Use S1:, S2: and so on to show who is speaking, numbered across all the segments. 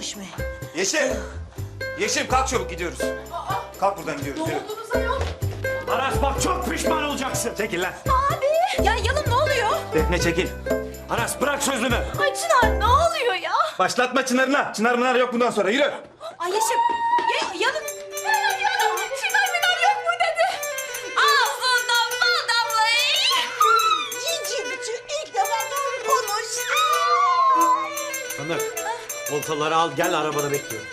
S1: Olmuş mu?
S2: Yeşim! Yeşim kalk çabuk gidiyoruz. Kalk buradan gidiyoruz. yürü.
S3: Aras bak çok pişman olacaksın. Çekil lan.
S4: Abi! Ya Yalın ne oluyor?
S3: Defne çekil. Aras bırak sözlümü.
S4: Ay Çınar ne oluyor ya?
S2: Başlatma Çınar'ına. Çınar mınar yok bundan sonra yürü.
S4: Ay Yeşim.
S3: Voltaları al gel arabada bekliyorum.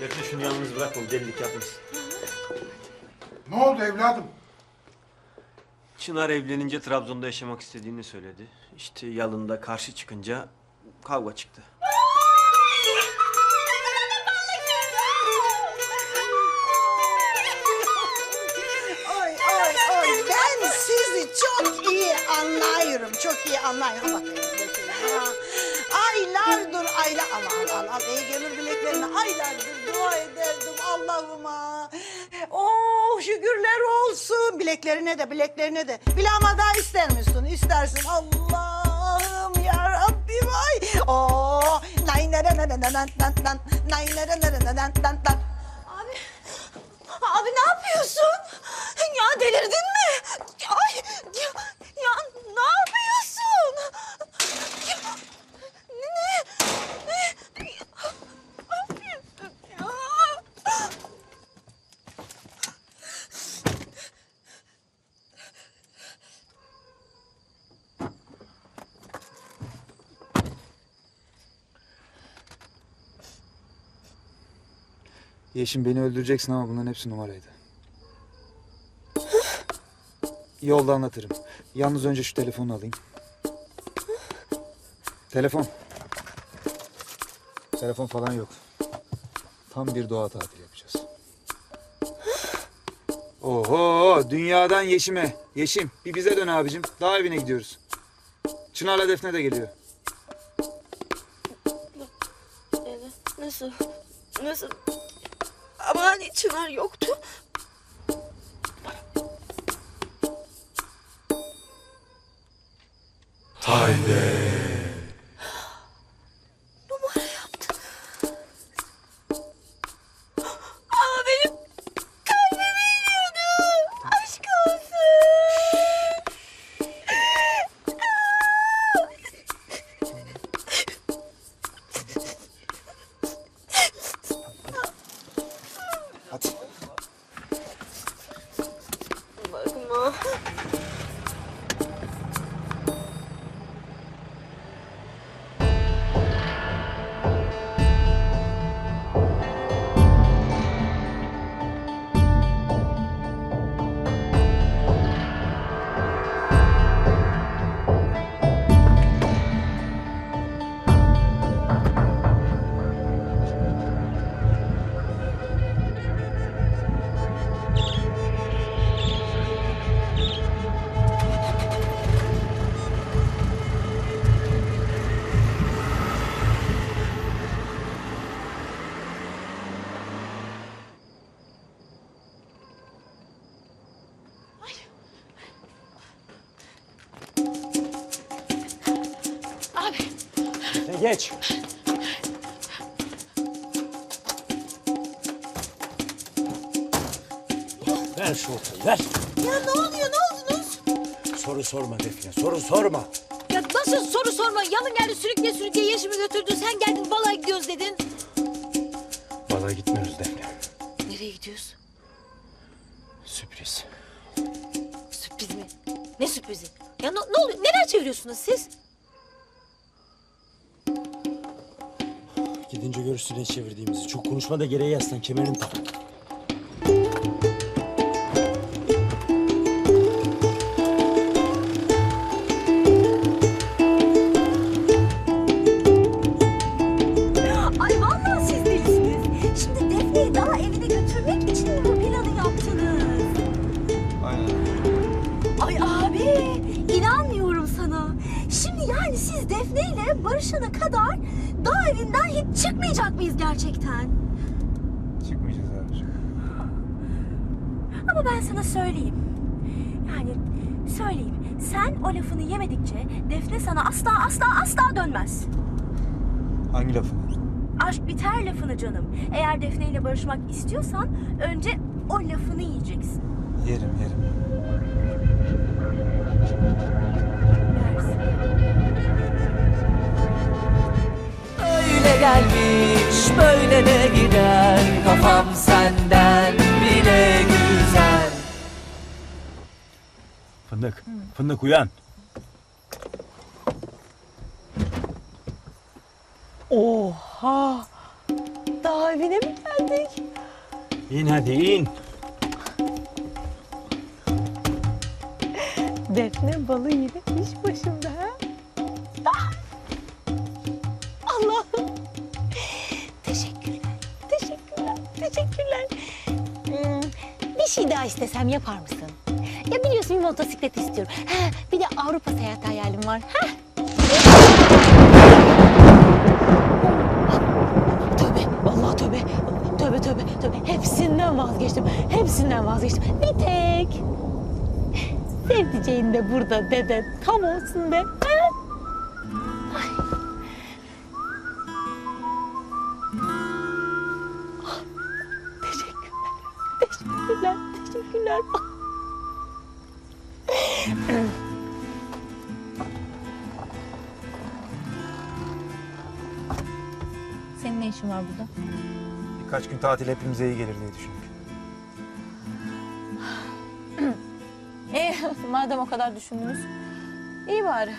S3: Defne şunu yalnız bırak oğlum delilik yapmasın.
S5: Ne oldu evladım?
S3: Çınar evlenince Trabzon'da yaşamak istediğini söyledi. İşte yalında karşı çıkınca kavga çıktı.
S1: Oy oy oy ben sizi çok iyi anlıyorum. Çok iyi anlıyorum. Ha, bakayım bileklerine. Ha. Aylardır al al al iyi gelir bileklerine aylardır dua ederdim Allah'ıma. Oh şükürler olsun bileklerine de bileklerine de. Bilama da ister misin? İstersin Allah'ım ya Rabbim ay. Oh nay nere nere nere nan nan nay nere nere nere nan nan nan.
S4: Abi. Abi ne yapıyorsun? Ya delirdin mi? Ay. Ya, ya ne yapıyorsun? Ya, ne? Ne? Ne yapıyorsun ya?
S6: Yeşim beni öldüreceksin ama bunların hepsi numaraydı. Yolda anlatırım. Yalnız önce şu telefonu alayım. Telefon. Telefon falan yok. Tam bir doğa tatili yapacağız. Oho dünyadan Yeşim'e. Yeşim bir bize dön abicim. Daha evine gidiyoruz. Çınar'la Defne de geliyor.
S4: Nasıl? Nasıl? Ama hani Çınar yoktu. Numara
S3: geç. Ver şu ortayı ver.
S4: Ya ne oluyor ne oldunuz?
S3: Soru sorma Defne soru sorma.
S4: Ya nasıl soru sorma? Yalın geldi sürükle sürükle Yeşim'i götürdü. Sen geldin balayı gidiyoruz dedin.
S3: Valla gitmiyoruz Defne.
S4: Nereye gidiyoruz?
S3: Sürpriz.
S4: Sürpriz mi? Ne sürprizi? Ya ne, ne oluyor? Neler çeviriyorsunuz siz?
S3: Gidince görürsün ne çevirdiğimizi. Çok konuşma da gereği yaslan kemerini tak.
S4: Sana asla asla asla dönmez.
S6: Hangi lafı?
S4: Aşk biter lafını canım. Eğer Defne ile barışmak istiyorsan önce o lafını yiyeceksin.
S6: Yerim yerim.
S7: Öyle gelmiş böyle de gider Kafam senden bile güzel
S8: Fındık, fındık uyan.
S9: Oha! Daha evine mi geldik?
S8: İn hadi in.
S9: Defne balı yine iş başında ha? Ah! Allah'ım! Teşekkürler, teşekkürler, teşekkürler. Hmm, bir şey daha istesem yapar mısın? Ya biliyorsun bir motosiklet istiyorum. Ha, bir de Avrupa seyahati hayalim var. Ha? Tövbe tövbe tövbe. Hepsinden vazgeçtim. Hepsinden vazgeçtim. Bir tek. Sevdiceğin de burada dede. Tam olsun be.
S6: Tatil hepimize iyi gelir diye düşündük.
S9: E madem o kadar düşündünüz. iyi bari.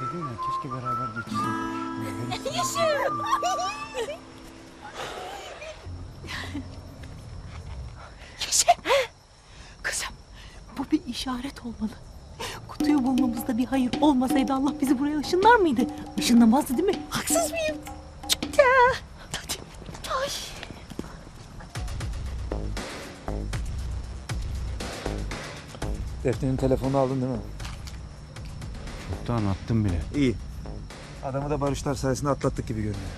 S8: Dedim ya keşke beraber geçsin.
S9: Kızım bu bir işaret olmalı. Kutuyu bulmamızda bir hayır olmasaydı Allah bizi buraya ışınlar mıydı? Işınlamazdı değil mi? Haksız mıyım? Ya. Hadi. Ay.
S6: Defne'nin telefonunu aldın değil mi?
S8: Çoktan attım bile.
S6: İyi. Adamı da barışlar sayesinde atlattık gibi görünüyor.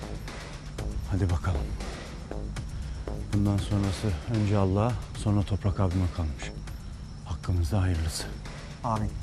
S8: Hadi bakalım. Bundan sonrası önce Allah'a sonra Toprak abime kalmış. Hakkımızda hayırlısı.
S6: Amin.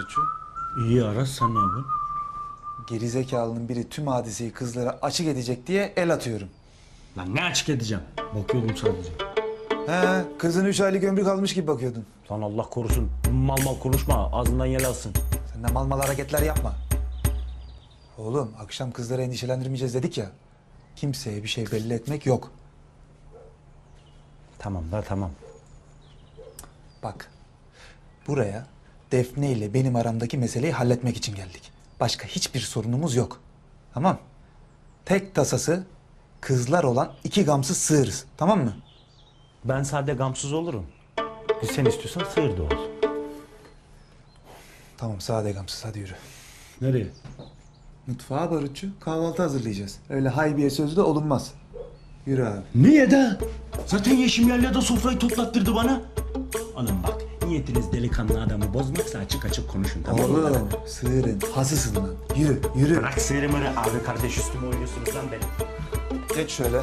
S6: Barutçu?
S8: İyi Aras sen ne yapıyorsun?
S6: Gerizekalının biri tüm hadiseyi kızlara açık edecek diye el atıyorum.
S8: Lan ne açık edeceğim? Bakıyordum sadece.
S6: He, kızın üç aylık ömrü kalmış gibi bakıyordun.
S8: Lan Allah korusun. Mal mal konuşma. Ağzından yel alsın.
S6: Sen de mal mal hareketler yapma. Oğlum akşam kızları endişelendirmeyeceğiz dedik ya. Kimseye bir şey belli etmek yok.
S8: Tamam da tamam.
S6: Bak, buraya Defne ile benim aramdaki meseleyi halletmek için geldik. Başka hiçbir sorunumuz yok. Tamam? Tek tasası kızlar olan iki gamsız sığırız. Tamam mı?
S8: Ben sade gamsız olurum. Sen istiyorsan sığır da ol.
S6: Tamam sade gamsız hadi yürü.
S8: Nereye?
S6: Mutfağa barutçu kahvaltı hazırlayacağız. Öyle haybiye sözü de olunmaz. Yürü abi.
S8: Niye de? Zaten Yeşim yerle de sofrayı toplattırdı bana. Anam bak niyetiniz delikanlı adamı bozmaksa açık açık konuşun tamam mı?
S6: Oğlum sığırın hasısın lan. Yürü yürü.
S8: Bırak sığırı mırı abi kardeş üstüme oynuyorsunuz lan benim.
S6: Geç şöyle.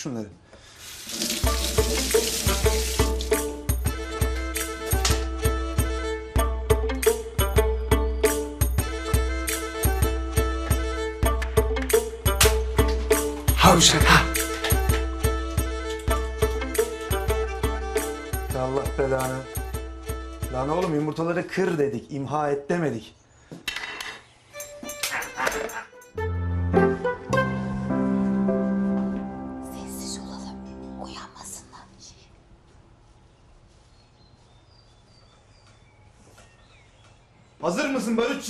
S6: Şunları. Havşak ha. Allah belanı. Lan oğlum yumurtaları kır dedik, imha et demedik.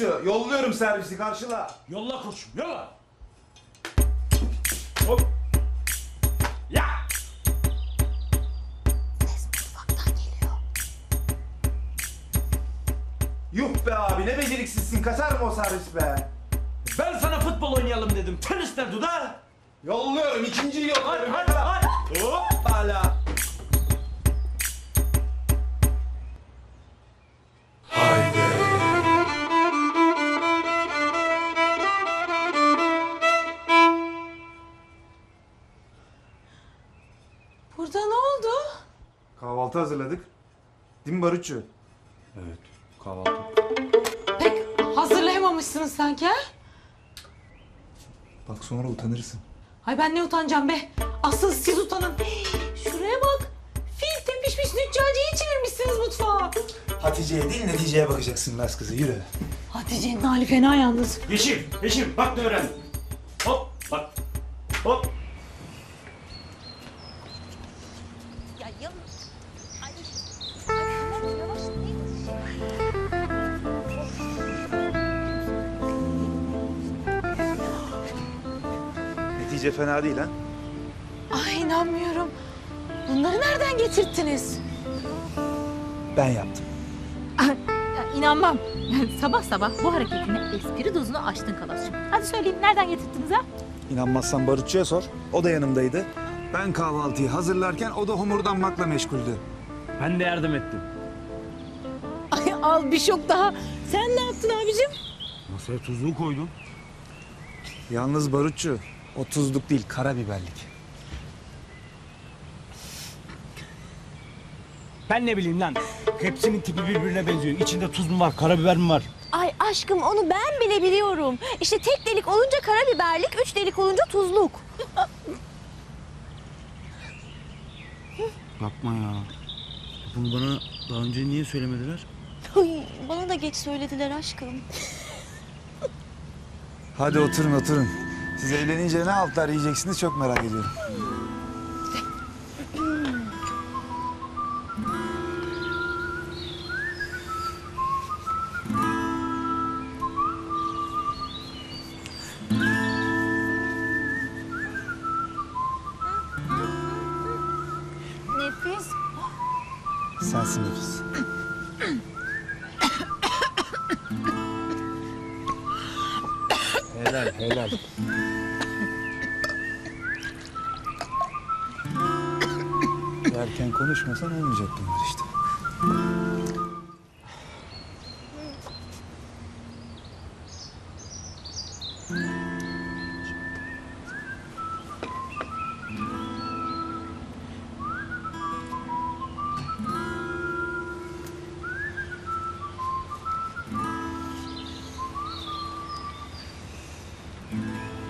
S2: Barutçu? Yolluyorum servisi karşıla.
S8: Yolla koçum yolla. Hop. Ya.
S4: Ses mutfaktan geliyor.
S2: Yuh be abi ne beceriksizsin kaçar mı o servis be?
S8: Ben sana futbol oynayalım dedim. Tenisler duda.
S2: Yolluyorum ikinciyi yolluyorum.
S8: Hadi hadi.
S2: Hop hala.
S6: Barutçu?
S8: Evet kahvaltı.
S1: Pek hazırlayamamışsınız sanki ha?
S6: Bak sonra utanırsın.
S1: Ay ben ne utanacağım be. Asıl siz utanın. Şuraya bak. Fil tepişmiş nüccaciyi çevirmişsiniz mutfağa.
S6: Hatice'ye değil neticeye bakacaksın Laz kızı yürü.
S1: Hatice'nin hali fena yalnız.
S8: Yeşim, Yeşim bak ne öğrendim. Hop bak. Hop.
S6: Netice fena değil ha.
S1: Ay inanmıyorum. Bunları nereden getirttiniz?
S6: Ben yaptım.
S9: Ya, inanmam. sabah sabah bu hareketine espri dozunu aştın Kalas'cığım. Hadi söyleyin nereden getirdiniz ha?
S6: İnanmazsan Barutçu'ya sor. O da yanımdaydı. Ben kahvaltıyı hazırlarken o da homurdanmakla meşguldü.
S8: Ben de yardım ettim.
S9: Ay al bir şok daha. Sen ne yaptın abicim?
S8: Masaya tuzluğu koydum.
S6: Yalnız Barutçu, o tuzluk değil karabiberlik.
S8: Ben ne bileyim lan. Hepsinin tipi birbirine benziyor. İçinde tuz mu var, karabiber mi var?
S4: Ay aşkım onu ben bile biliyorum. İşte tek delik olunca karabiberlik, üç delik olunca tuzluk.
S8: Yapma ya. Bunu bana daha önce niye söylemediler?
S4: Ay, bana da geç söylediler aşkım.
S6: Hadi oturun oturun. Siz evlenince ne altlar yiyeceksiniz çok merak ediyorum.
S4: Nefis.
S6: Sensin nefis. Konuşmasan olmayacak bunlar işte.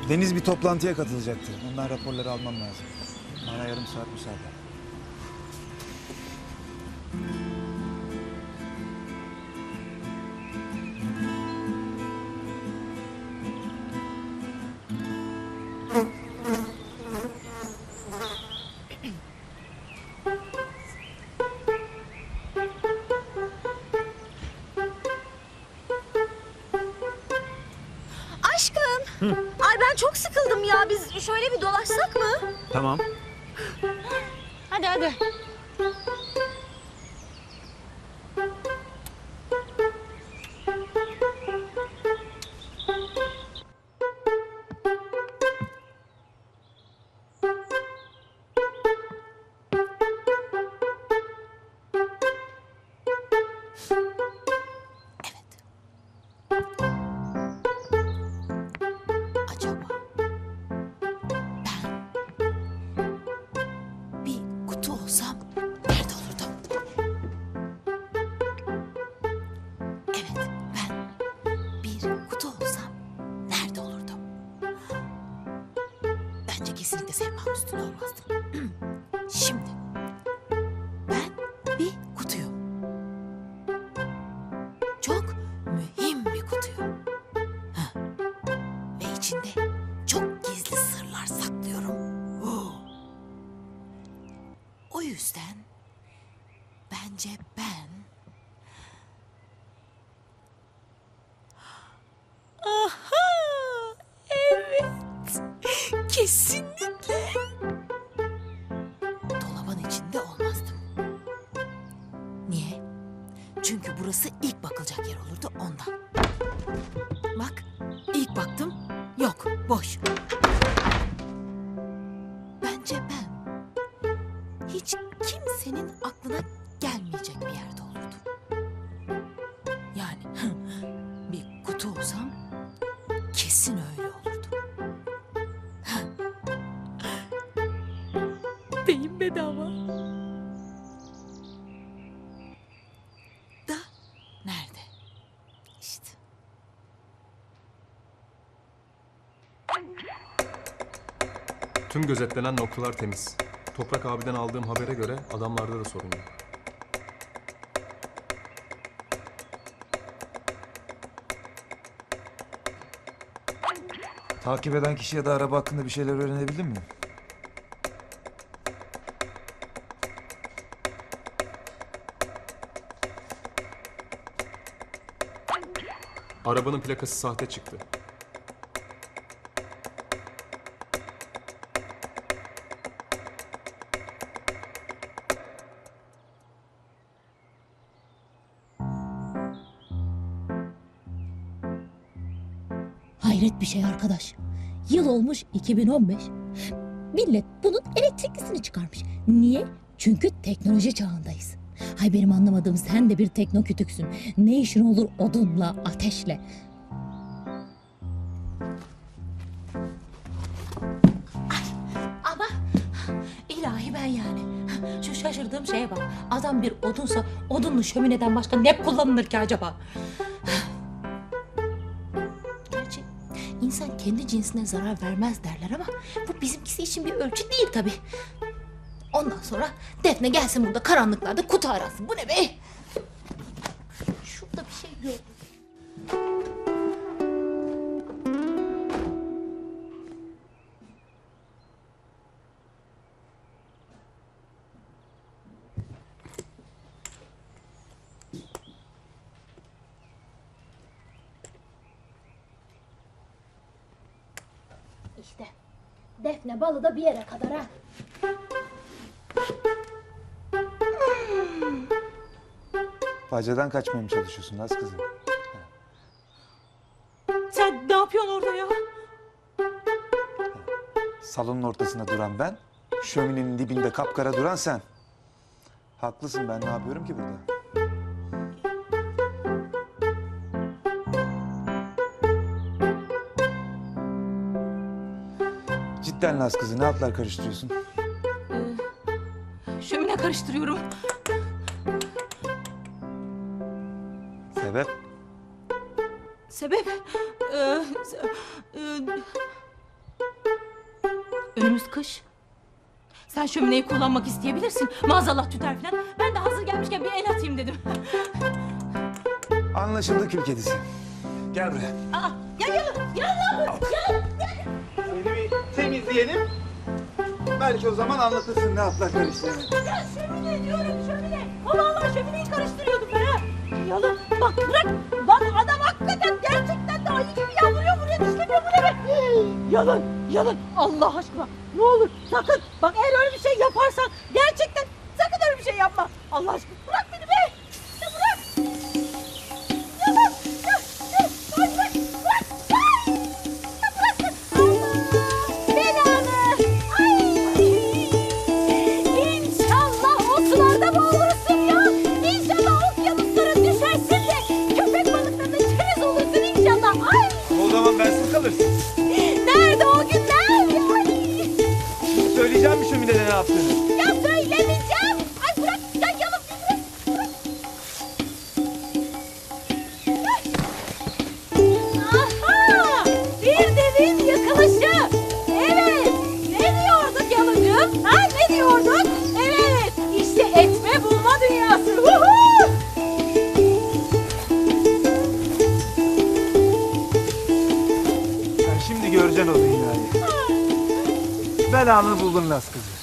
S6: Deniz bir toplantıya katılacaktı. Ondan raporları almam lazım. Bana yarım saat müsaade.
S3: Tamam.
S10: Kimsenin aklına gelmeyecek bir yerde olurdum. Yani bir kutu olsam kesin öyle olurdum. Beyin bedava. Da nerede? İşte.
S11: Tüm gözetlenen noktalar temiz. Toprak abiden aldığım habere göre adamlarda da sorun yok.
S6: Takip eden kişi ya da araba hakkında bir şeyler öğrenebildin mi?
S11: Arabanın plakası sahte çıktı.
S9: Şey arkadaş. Yıl olmuş 2015. Millet bunun elektriklisini çıkarmış. Niye? Çünkü teknoloji çağındayız. Hay benim anlamadığım sen de bir teknokütüksün. Ne işin olur odunla, ateşle.
S10: Ama ilahi ben yani. Şu şaşırdığım şeye bak. Adam bir odunsa odunlu şömineden başka ne kullanılır ki acaba? İnsan kendi cinsine zarar vermez derler ama bu bizimkisi için bir ölçü değil tabii. Ondan sonra Defne gelsin burada karanlıklarda kutu arasın. Bu ne be?
S9: Defne balı da bir yere kadar ha.
S6: Bacadan kaçmaya mı çalışıyorsun Naz kızım?
S10: Sen ne yapıyorsun orada ya?
S6: Salonun ortasında duran ben, şöminenin dibinde kapkara duran sen. Haklısın ben ne yapıyorum ki burada? Cidden Laz kızı ne atlar karıştırıyorsun?
S9: Şömine karıştırıyorum.
S6: Sebep?
S9: Sebep? Ee, se- e, önümüz kış. Sen şömineyi kullanmak isteyebilirsin. Maazallah tüter falan. Ben de hazır gelmişken bir el atayım dedim.
S6: Anlaşıldı kül kedisi. Gel buraya.
S9: Aa, ya yalan.
S6: Seni bir temizleyelim. Belki o zaman anlatırsın ne atlar karıştığını.
S9: Ya şömine diyorum şömine. Allah Allah şömineyi karıştırıyordum ben ha. Yalan. Bak bırak. Lan adam hakikaten gerçekten de ayı gibi yavruyor buraya dişlemiyor bu ne be? Yalan, yalan. Allah aşkına. Ne olur sakın. Bak eğer öyle bir şey yaparsan Belanı
S6: buldun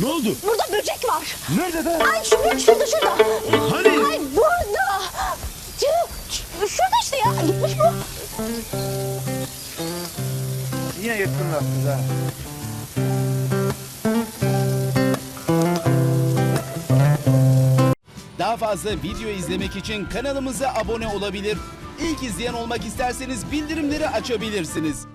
S8: Ne oldu?
S4: Burada böcek var.
S8: Nerede be?
S4: Ay şurada şurada şurada.
S8: Hani?
S4: Ay burada. Şurada işte ya. Gitmiş bu.
S6: Yine kızı ha.
S12: Daha fazla video izlemek için kanalımıza abone olabilir. İlk izleyen olmak isterseniz bildirimleri açabilirsiniz.